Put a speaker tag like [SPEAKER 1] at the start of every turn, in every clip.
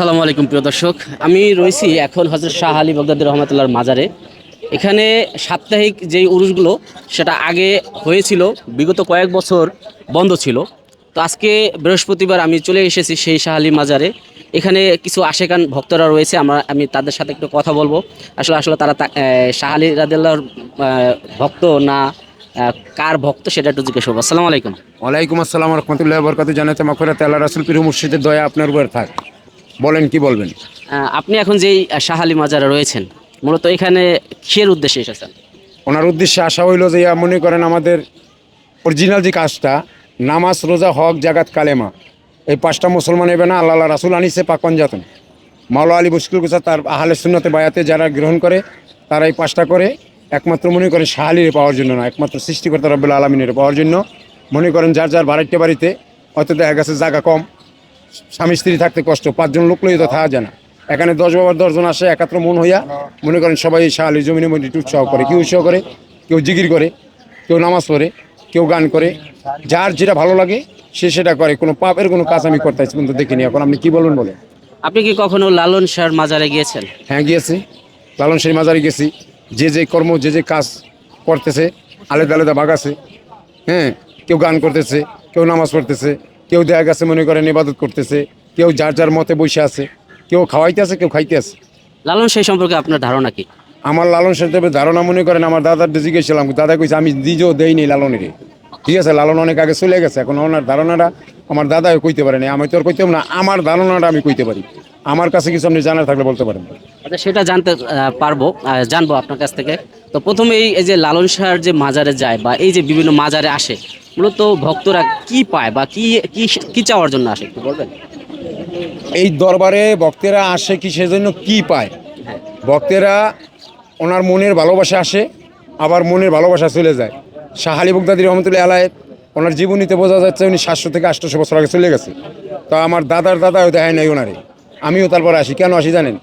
[SPEAKER 1] সালামু আলাইকুম, প্রিয় দর্শক। আমি রয়েছি এখন হজরত শাহ আলী বগদাদ রহমতুল্লাহর মাজারে। এখানে সাপ্তাহিক যেই উরুসগুলো সেটা আগে হয়েছিল, বিগত কয়েক বছর বন্ধ ছিল। তো আজকে বৃহস্পতিবার আমি চলে এসেছি সেই শাহ আলী মাজারে। এখানে কিছু আশেকান ভক্তরা রয়েছে, আমরা, আমি তাদের সাথে একটু কথা বলব। আসলে আসলে তারা শাহ আলী রাদিল্লাহর ভক্ত না কার ভক্ত সেটা একটু জিজ্ঞেস করব। আসসালামু আলাইকুম।
[SPEAKER 2] ওয়ালাইকুম আসসালাম রহমতুল্লাহ বরকাত জানাতে মাফরাত আল্লাহ রাসুল পীর মুর্শিদের দয়া আপনার উপর থাক। বলেন কি বলবেন?
[SPEAKER 1] আপনি এখন যেই আহ, শাহ আলী মাজারে রয়েছেন মূলত এখানে কিয়ের উদ্দেশ্যে এসেছেন?
[SPEAKER 2] ওনার উদ্দেশ্যে আশা হইল যে মনে করেন আমাদের অরিজিনাল যে কাজটা নামাজ রোজা হক জাগাত কালেমা এই পাঁচটা মুসলমান এবে না আল্লাহ আল্লাহ রাসুল আনিসে পাকন যাতন মাওলা আলী মুশকিল কুসা তার আহলে সুন্নতে বায়াতে যারা গ্রহণ করে তারা এই পাঁচটা করে একমাত্র মনে করেন শাহালিরে পাওয়ার জন্য না একমাত্র সৃষ্টিকর্তা রব্বুল আলমিনের পাওয়ার জন্য। মনে করেন যার যার বাড়িতে বাড়িতে হয়তো দেখা গেছে জায়গা কম স্বামী স্ত্রী থাকতে কষ্ট পাঁচজন লোক লই তো থাকা যায় না। এখানে দশ বাবার দশজন আসে একাত্র মন হইয়া মনে করেন সবাই শাহালি জমিনে মধ্যে একটু উৎসাহ করে কেউ উৎসাহ করে কেউ জিগির করে কেউ নামাজ পড়ে কেউ গান করে। যার যেটা ভালো লাগে সে সেটা করে। কোনো পাপের কোনো কাজ আমি করতে কিন্তু দেখিনি। এখন আপনি কি বলবেন বলে
[SPEAKER 1] আপনি কি কখনো লালন শাহর মাজারে গিয়েছেন?
[SPEAKER 2] হ্যাঁ গিয়েছি। লালন সেই মাজারে গেছি যে যে কর্ম যে যে কাজ করতেছে আলাদা আলাদা ভাগ আছে। হ্যাঁ কেউ গান করতেছে কেউ নামাজ পড়তেছে। কেউ দেখা গেছে মনে করেন ইবাদত করতেছে কেউ যার যার মতে বসে আছে কেউ খাওয়াইতে আছে কেউ খাইতে আছে।
[SPEAKER 1] লালন সেই সম্পর্কে আপনার ধারণা কি?
[SPEAKER 2] আমার লালন সাহেবের ধারণা মনে করেন আমার দাদার জিজ্ঞেসছিলাম দাদা কইছে আমি নিজেও দেইনি লালনের। ঠিক আছে লালন অনেক আগে চলে গেছে এখন ওনার ধারণাটা আমার দাদাও কইতে পারে পারেনি আমি তো আর কইতে না আমার ধারণাটা আমি কইতে পারি। আমার কাছে কিছু আপনি জানার থাকলে বলতে পারেন।
[SPEAKER 1] আচ্ছা সেটা জানতে পারব জানব আপনার কাছ থেকে। তো প্রথমে এই যে লালন শাহর যে মাজারে যায় বা এই যে বিভিন্ন মাজারে আসে, মূলত ভক্তরা কি পায় বা কি কি চাওয়ার জন্য আসে, একটু বলবেন?
[SPEAKER 2] এই দরবারে ভক্তেরা আসে কি সেজন্য কি পায়? ভক্তেরা ওনার মনের ভালোবাসা আসে, আবার মনের ভালোবাসা চলে যায়। শাহ আলী রহমতুল্লাহ আলায় ওনার জীবনীতে বোঝা যাচ্ছে উনি সাতশো থেকে আটশোশো বছর আগে চলে গেছে। তা আমার দাদার দাদাও দেখায় নাই ওনারে। আমিও তারপরে আসি। কেন আসি জানেন?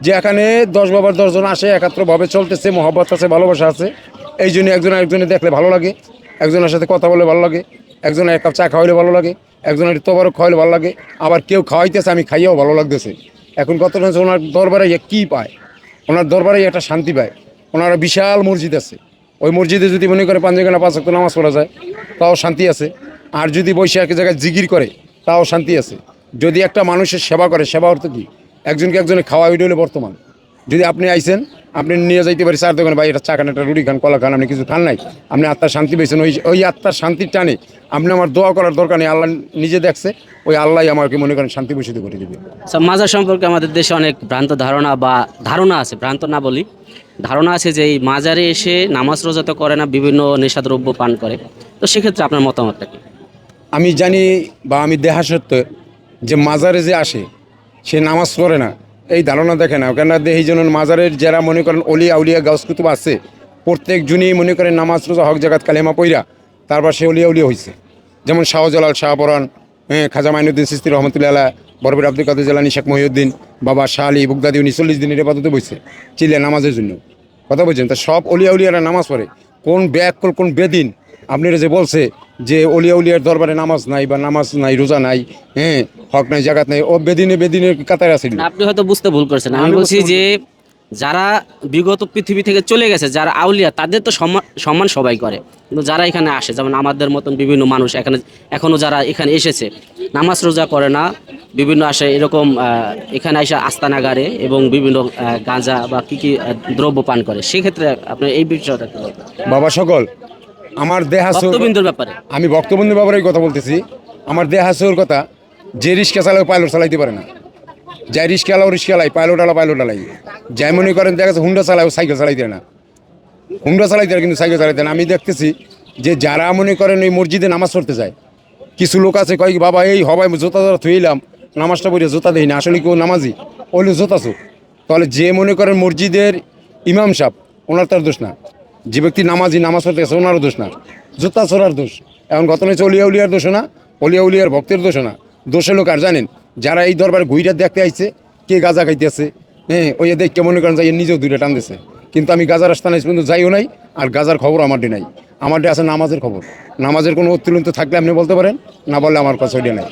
[SPEAKER 2] যে এখানে দশ বাবার দশজন আসে, একাত্রভাবে চলতেছে, মহব্বত আছে, ভালোবাসা আছে। এই জন্য একজন একজনে দেখলে ভালো লাগে। একজনের সাথে কথা বলে ভালো লাগে। একজনের এক কাপ চা খাওয়াইলে ভালো লাগে। একজনের তোবারও খাওয়াইলে ভালো লাগে। আবার কেউ খাওয়াইতেছে, আমি খাইয়েও ভালো লাগতেছে। এখন কত হচ্ছে ওনার দরবারে কী পায়? ওনার দরবারে একটা শান্তি পায়। ওনার বিশাল মসজিদ আছে। ওই মসজিদে যদি মনে করে জায়গা পাঁচ ওয়াক্ত নামাজ পড়া যায়, তাও শান্তি আছে। আর যদি এক জায়গায় জিগির করে, তাও শান্তি আছে। যদি একটা মানুষের সেবা করে, সেবা অর্থ কি? একজনকে একজনে খাওয়া ওইটা হলো বর্তমান। যদি আপনি আইসেন আপনি নিয়ে যাইতে পারি চার দোকানে ভাই এটা চা খান একটা রুটি খান কলা খান আপনি কিছু খান নাই। আপনি আত্মার শান্তি পেয়েছেন ওই ওই আত্মার শান্তির টানে আপনি আমার দোয়া করার দরকার নেই। আল্লাহ নিজে দেখছে ওই আল্লাহ আমাকে মনে করেন শান্তি বসিত করে দেবে।
[SPEAKER 1] মাজার সম্পর্কে আমাদের দেশে অনেক ভ্রান্ত ধারণা বা ধারণা আছে ভ্রান্ত না বলি। ধারণা আছে যে এই মাজারে এসে নামাজ রোজা তো করে না বিভিন্ন নেশাদ্রব্য পান করে। তো সেক্ষেত্রে আপনার মতামতটা কি?
[SPEAKER 2] আমি জানি বা আমি দেহা সত্য যে মাজারে যে আসে সে নামাজ পড়ে না। এই ধারণা দেখে না। কেন এই জন্য মাজারের যারা মনে করেন অলি আউলিয়া গাউস কুতুব আছে, প্রত্যেক জনই মনে করেন নামাজ রোজা, হক জাগাত কালেমা পইরা তারপর সে অলিয়া উলিয়া হয়েছে যেমন শাহজালাল শাহপরান হ্যাঁ খাজা মাইনুদ্দিন সিস্তি রহমতুল্লাহ, বরবির আব্দুল কাদের জালানি শেখ মহিউদ্দিন, বাবা শাহ আলী বুগদাদি, উনি চল্লিশ দিনের এবাদতে বসছে চিলে নামাজের জন্য। কথা বলছেন? তা সব অলিয়া উলিয়ারা নামাজ পড়ে। কোন ব্যাক কোন বেদিন, আপনারা যে বলছে যে অলিয়া উলিয়ার দরবারে নামাজ নাই বা নামাজ নাই রোজা নাই হ্যাঁ হক নাই জাগাত নাই ও বেদিনে বেদিনের কাতারে আছে
[SPEAKER 1] আপনি হয়তো বুঝতে ভুল করেছেন। আমি বলছি যে যারা বিগত পৃথিবী থেকে চলে গেছে যারা আউলিয়া তাদের তো সম্মান সবাই করে। কিন্তু যারা এখানে আসে যেমন আমাদের মতন বিভিন্ন মানুষ এখানে এখনও যারা এখানে এসেছে নামাজ রোজা করে না বিভিন্ন আসে এরকম আহ, এখানে এসে আস্তানাগারে এবং বিভিন্ন গাঁজা বা কি কি দ্রব্য পান করে। সেক্ষেত্রে আপনি এই বিষয়টা
[SPEAKER 2] বাবা সকল আমার দেহাসুর
[SPEAKER 1] ভক্তবৃন্দর ব্যাপারে।
[SPEAKER 2] আমি ভক্তবন্ধু বাবারই কথা বলতেছি। আমার দেহাসুর কথা যে রিক্সা চালাও পাইলট চালাইতে পারে না। যাই রিক্সা আলাও রিক্সা আলাই পাইলট আলা পাইলট আলাই। যাই মনে করেন দেখা যাচ্ছে হুন্ডা চালাও সাইকেল চালাইতে না। হুন্ডা চালাইতে না কিন্তু সাইকেল চালাইতে না। আমি দেখতেছি যে যারা মনে করেন ওই মসজিদে নামাজ পড়তে যায় কিছু লোক আছে কয় কি, বাবা এই হবাই জোতা জোতা থুইলাম নামাজটা পড়ে জোতা দেই না আসলে কেউ নামাজি? ওইলো জোতা তাহলে যে মনে করেন মসজিদের ইমাম সাহেব ওনার তার দোষ না। যে ব্যক্তি নামাজি, নামাজ পড়তে গেছে, ওনারও দোষ না। জোতা চোরার দোষ। এখন গত হচ্ছে অলিয়া উলিয়ার দোষ না, অলিয়া উলিয়ার ভক্তের দোষ না। দোষের লোক আর জানেন, যারা এই দরবারে ঘুইটা দেখতে আইছে, কে গাজা খাইতেছে হ্যাঁ ওই দেখে মনে করেন যাই নিজেও দুইটা টানতেছে। কিন্তু আমি গাজার আস্থানে পর্যন্ত যাইও নাই, আর গাজার খবর আমার ডে নাই। আমার ডে আছে নামাজের খবর। নামাজের কোনো অত্যুলন্ত থাকলে আপনি বলতে পারেন, না বললে আমার কাছে ওইটা নাই।